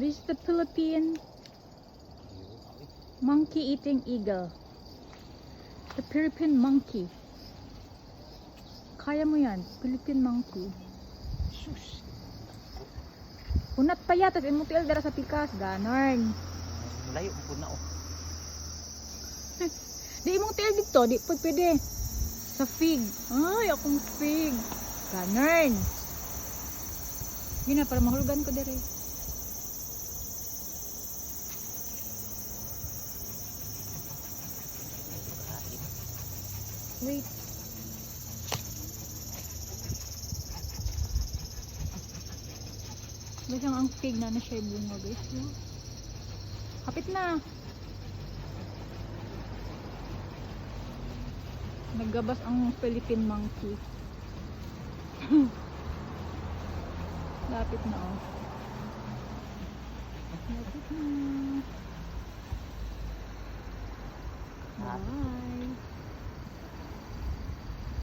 This is the Philippine monkey eating eagle. The Philippine monkey. Kaya mo yan, Philippine monkey. Sus. Unat pa yata, imong tiil dara sa pikas, ganon. Layo po na oh. Di imong tiil dito, di pag pwede. Sa fig. Ay, akong fig. Ganon. Yun na, para mahulugan ko dere. Wait. Basang ang fig na na siya bunga guys. Kapit na. Naggabas ang Philippine monkey. Lapit na oh. Lapit na. Bye.